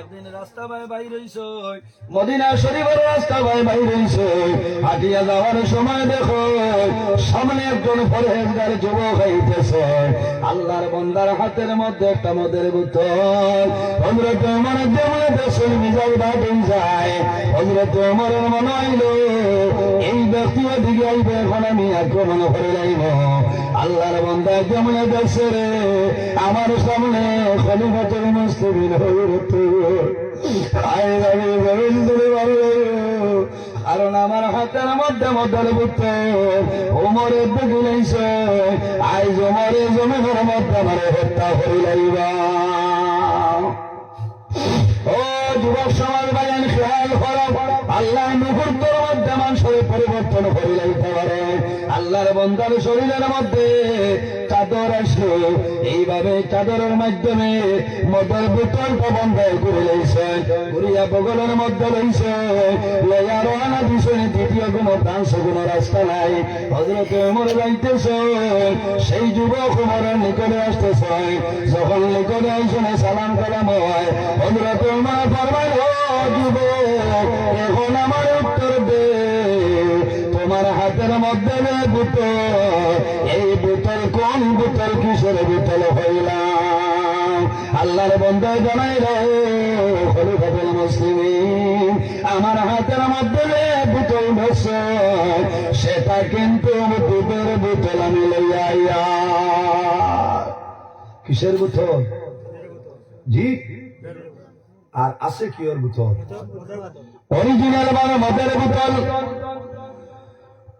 একদিন রাস্তা ভাই বাইর মদিনা শরীফের রাস্তা ভাই রয়েছে হাটিয়া যাওয়ার সময় দেখো, সামনে একজন পরহেজগার যুবক হইতেছে আল্লাহর বন্দার হাতের মধ্যে একটা মদের বোতল। হজরত আমার যেমন দেশের মিজাজ বাটে যায়। হজরত আমার মনে হইল এই ব্যক্তি দিকে আইবে এখন আমি আক্রমণ করে যাইব। আল্লাহর বন্দা যেমন দেশে রে? আমার সামনে খলিফাতুল মুসলিমিন হইরত আয় গোবিন্দরে ভালো কারণ আমার হাতের মধ্যে মধ্যে বুঝত ওমরে বুঝিলাইছে আইজ ওমরে জমিনের মধ্যে আমার হত্যা করিলাইবা। পরিবর্তন করে লাইতে পারে আল্লাহর বন্ধার শরীরের মধ্যে চাদর আসলো। এইভাবে চাদরের মাধ্যমে মদর বোতলটা বন্ধ করে লইছে, ঘুরিয়া বগলের মধ্যে লইছে। লইয়া রওনা দিছে দ্বিতীয় কোনো ডান্স কোনো রাস্তা নাই। হজরত উমর যাইতেছে, সেই যুবক উমরের নিকটে আসতেছে। যখন নিকটে আইসনে সালাম কালাম হয়। হজরত উমর ফরমাই ও যুবক, এখন আমার উত্তর দে। তোমার হাতের মধ্যে বোতল। এই বোতল কোন বোতল? কিসের বোতল হইলাম? আল্লাহর বন্ধু জানাই রে, খলিফাতুল মুসলিমিন, আমার হাতের মধ্যে বোতল বসে, সেটা কিন্তু দুধের বোতল আমি লইয়া কিসের বোতল? জি? আর আছে কি ওর বোতল? অরিজিনাল মানে মদের বোতল।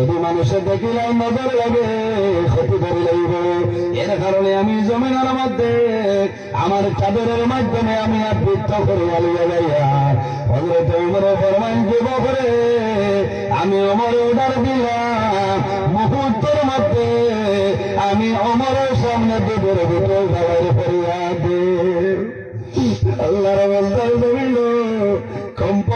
যদি মানুষের দেখিলে নজর লাগে, ক্ষতি করে লাগবে এর কারণে আমি জমিনের মধ্যে, আমার চাদরের মাধ্যমে আমি আবৃত্ত করে আলিয়া যাইয়া হজরত উমরে ফরমান যুবক রে আমি অমর অর্ডার দিলাম। মুহূর্তের মধ্যে আমি অমরের সামনে দুধের বোতল খাবার ফরিয়াদ আল্লাহর বন্দার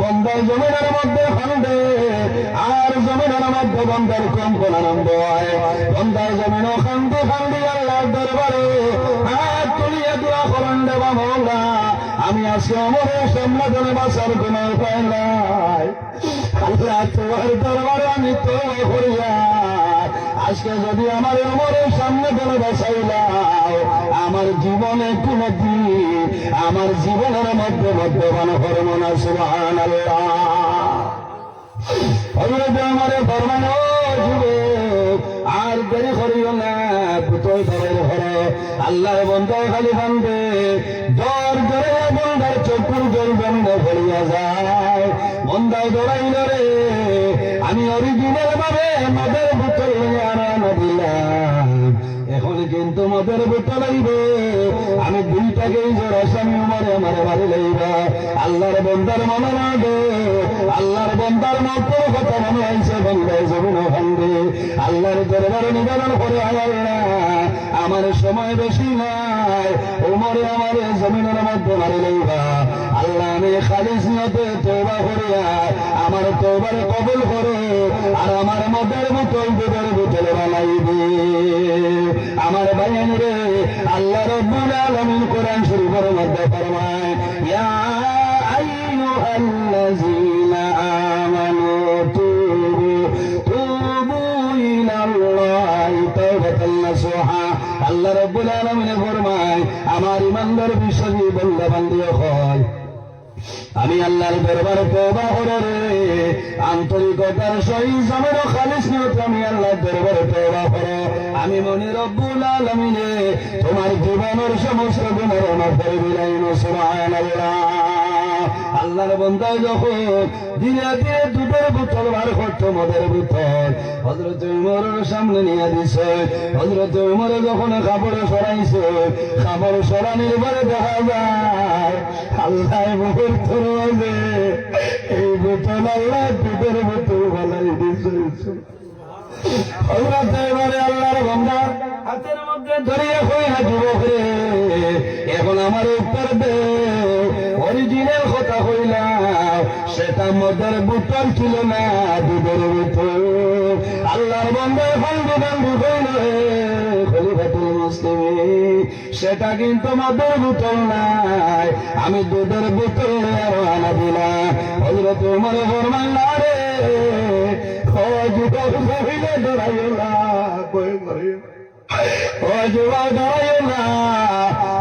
বন্দায় জমিনের মধ্যে খান্দে, আর জমিনের মধ্যে বন্দার কম্পন আরম্ভ হয়। বন্দায় জমিন খান্দি খান্দি আল্লাহর দরবারে। হাত তুলিয়া দোয়া করেন দেবা মৌলা, আমি আজকে অমরের সামনে জনে বাসার কোন উপায় আল্লাহ তোমার দরবারে আমি তো করিয়া আজকে যদি আমার অমরের সামনে কোনো বাসাইলাও আমার জীবনের মধ্যে মধ্যমান হরম না সুহান আল্লাহ হজরত আমারে ফরমান যুবক, আর দেরি করিও না, পুতই ধরে ধরে আল্লাহর বন্ধায় খালি বান্ধে দর ধরে বন্ধার চকুর জল বন্ধ করিয়া যায়। বন্ধায় দৌড়াইল রে, আমি অরিজিনাল ভাবে মদের বোতল আনা দিলাম এখন কিন্তু মদের বোতল আইব আমি দুইটাকেই জড়াস আমি উমারে আমারে মারি লইব। আল্লাহর বন্দার মনে না দে আল্লাহর বন্দার মতো কথা মনে আইছে বন্দায় জমিন ভাঙ্গে আল্লাহর দরবারে নিবেদন করে আল্লাহ আমার সময় বেশি নাই। উমরে আমার জমিনের মধ্যে মারি লইবা। আল্লাহ আমি খালিস নিয়তে তৌবা করিয়া আমার তৌবার কবুল করো আর আমার মদের বোতল দুধের বোতল বানাই আল্লাহ রব্বুল আলামিন ফরমায়, আমার ইমানদার বিশ্বাসী বান্দা বান্দি হয়। আমি আল্লাহর দরবারে তওবা করে রে, আন্তরিকতার সহিত আমার খালিস নিয়ত আমি আল্লাহর দরবারে তওবা করো। আমি মনে রব্বুল আলামিনে, তোমার জীবনের সমস্ত গুণের করে দিলাম, সুবহানাল্লাহ। আল্লাহর বন্দায় যখন ধীরে ধীরে দুধের বোতল বার করতো, মদের বোতল হজরত উমরের সামনে নিয়ে দিছে। হজরত উমরে যখন কাপড় সরাইছে কাপড় সরানির পরে দেখা যায় আল্লাহ মুহূর্ত রয়েছে এই বোতল আল্লাহ দুধের বোতল বালাই দিছে। হজরত এবারে আল্লাহর বন্দা হাতের মধ্যে ধরিয়ে না যুবক রে, এখন আমার উত্তর দে। অরিজিনাল কথা হইলাম, সেটা মদের ছিল না, দুধের আল্লাহর ফান্ডু হইল সেটা কিন্তু মদের বোতল নাই, আমি দুধের বোতল আনা দিলাম। হজরত না রে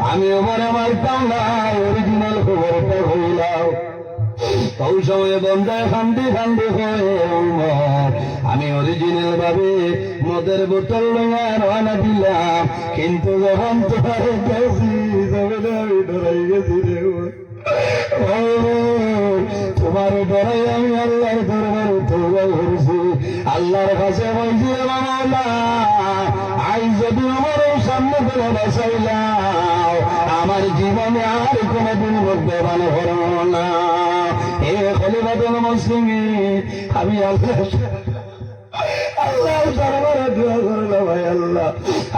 আমি মনে মারতাম না ওই সময় বন্ধায় খান্দি খান্দি হয়ে আমি অরিজিনাল ভাবে মদের বোতল লইয়া দিলাম। কিন্তু যখন তোমার গেছি তবে আমি ডরাই গেছি রে তোমার ডরাই আমি আল্লাহর দরবারে তৌবা আল্লাহর কাছে বলছি মামলা আই যদি আমার সামনে ফেলে বাসাইলাম আমার জীবনে আর কোনোদিন মদ্যপান করব না। এ খলিফাতুল মুসলিমি আমি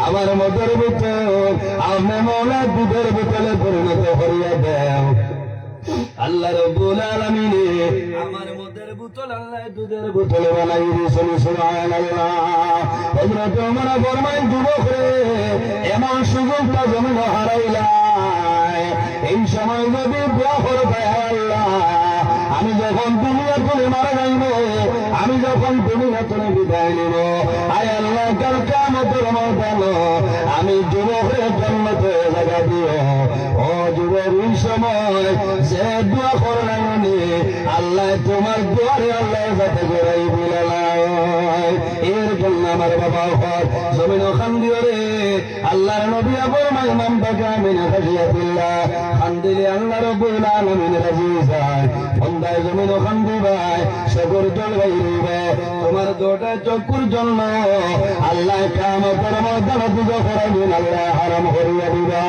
আমার মদের বোতল আমি মৌলা দুধের বোতলে পরিণত করিয়া দেও আল্লাহ রব্বুল আলামিনে আমার মদের বোতল আল্লাহ দুধের বোতল বানাই দিয়েছেন, সুবহানাল্লাহ। হযরত এমন সুযোগটা জমিন হারাইলাই এই সময় যদি দোয়া করে দেয় আল্লাহ আমি যখন দুনিয়া তুলে মারা যাইব, আমি যখন দুনিয়া তুলে বিদায় নিব, আয় আল্লাহ, কাল কামতের মতান আমি যুবকের জন্মতে জায়গা দিও। ও যুবক, এই সময় যে দোয়া করলাম আল্লাহ তোমার দুয়ারে আল্লাহ যাতে করাই বিলালাই এর জন্য আমার বাবা ঘর জমিন খান দিও রে আল্লাহর নবী আবুল মাইমাম তাকে আমি খাজিয়াতিল্লাহ খান দিলে আল্লাহ রব্বুল আলামিন রাজি যায় বন্দায় জমিন খান্দি ভাই সকর জল বাইরে তোমার দোটা চকুর জন্য আল্লাহ কাম পরম দল দুটো করাইবেন আল্লাহ হারাম করিয়া দিবা।